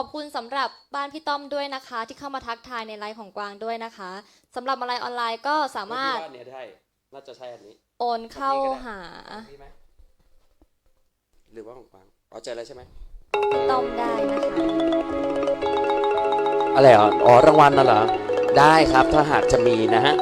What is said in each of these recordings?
ขอบคุณสำหรับบ้านพี่ต้อมด้วยนะคะ ที่เข้ามาทักทายในไลฟ์ของกวางด้วยนะคะสำหรับมาลัยออนไลน์ก็สามารถพี่ว่าเนี่ยได้น่าจะใช่อันนี้ โอนเข้าหาพี่ไหมหรือว่าของกวางเอาใจแล้วใช่ไหมพี่ต้อมได้นะคะอะไรอะอ๋อรางวัลน่ะเหรอได้ครับถ้าหากจะมีนะฮะ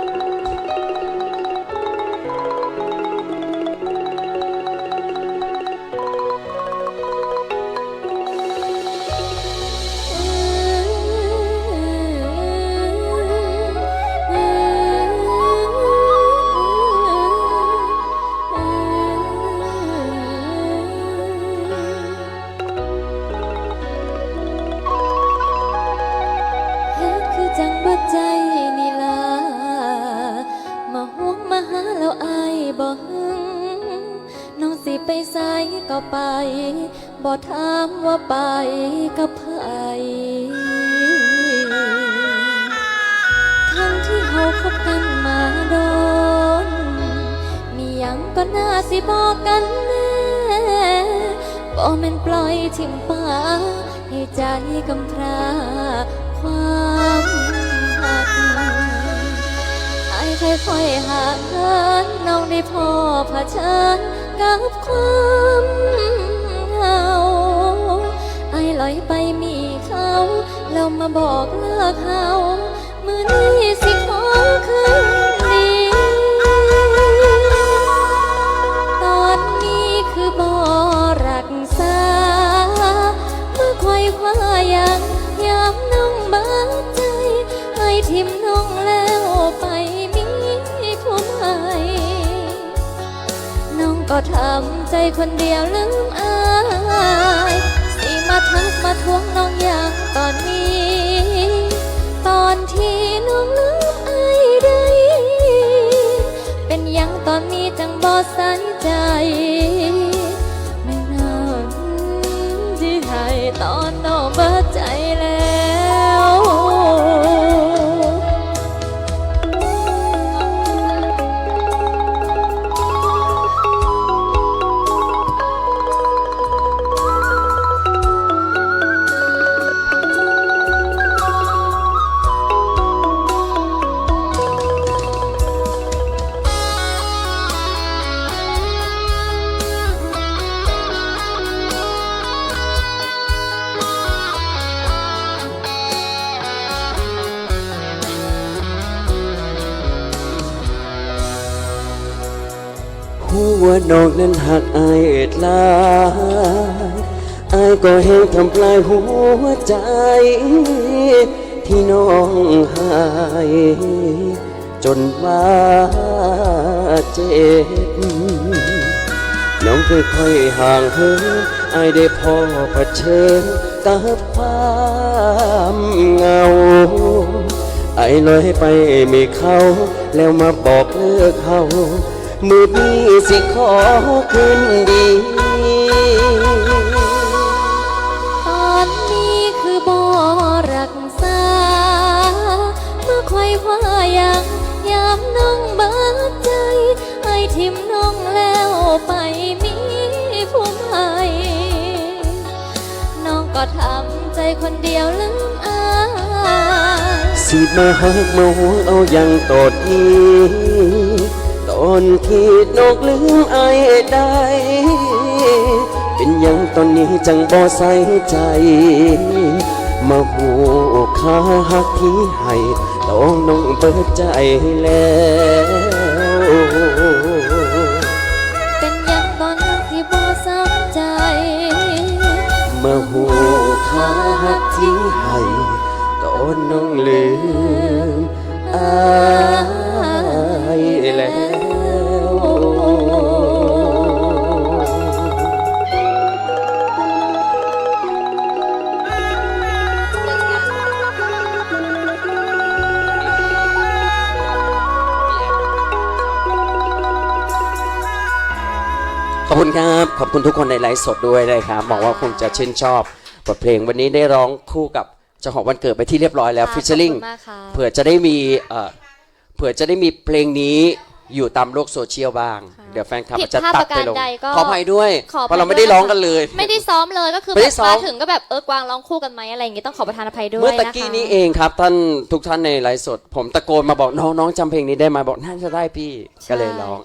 ใจนี่ล่ะมาห่วงมาหาแล้วอายบ่หึงน้องสิไปไสก็ไป บ่ถามว่าไปกับไผทั้งที่เฮาคบกันมาโดน มีหยังก็น่าสิบอกกันแน่บ่แม่นปล่อยทิมป่าให้ใจกำพร้าความ หางเหินน้องได้พอเผชิญกับความเหงาไอ้ลอยไปมีเขาแล้วมาบอกเลิกเขา ก็ทำใจคนเดียวลืมอายสิมาทักมาทวงน้องอย่างตอนนี้ ตอนที่น้องลืมอายได้ เป็นยังตอนนี้จังบ่ใส่ใจ หัวนอกนั้นหักอายเอ็ดลายอายก็แห้งทำปลายหัวใจ ที่น้องหาย จนว่าเจ็บ น้องค่อยๆห่างเหินอายได้พอเผชิญกับความเหงาไอ้ลอยไปมีเขา แล้วมาบอกเลิกเขา มือนี้สิขอคืนดีตอนนี้คือบ่รักษาเมื่อควายคว้ายังยามน้องบาดใจให้ทิมน้องแล้วไปมีผู้ใหม่น้องก็ทำใจคนเดียวลืมอายสิมาหักมาหวงเอาอย่างตอดนี้ ตอนที่นกลืมไอ้ายได้ เป็นยังตอนนี้จังบ่ใส่ใจ มาหูค่าหักที่ให้ต้องน้องเปิดใจแล้วเป็นยังตอนนั้ที่บ่สำใจ มาหูค่าหักที่ให้ต้อนน้องลืมอ ขอบคุณครับ ขอบคุณทุกคนในไลฟ์สดด้วยนะครับหวังว่าคงจะชื่นชอบบทเพลงวันนี้ได้ร้องคู่กับเจ้าของวันเกิดไปที่เรียบร้อยแล้วค่ะฟิชเชอร์ลิงขอบคุณมากค่ะ เผื่อจะได้มีเอ่อเผื่อจะได้มีเพลงนี้อยู่ตามโลกโซเชียลบ้างค่ะเดี๋ยวแฟนคลับผิดจะพลาดตัดประการไปลงใดก็ขออภัยด้วยขอเพราะเราไม่ได้ร้องกันเลย ไม่ได้ซ้อมเลยก็คือไม่แบได้บซ้อม มาถึงก็แบบเออกวางร้องคู่กันไหมอะไรอย่างงี้ต้องขอประทานอภัยด้วยเมื่อตะนะคะกี้นี้เองครับ ท่านทุกท่านในไลฟ์สด ผมตะโกนมาบอกน้องน้องจำเพลงนี้ได้ไหมบอกน่าจะได้พี่ก็เลยร้อง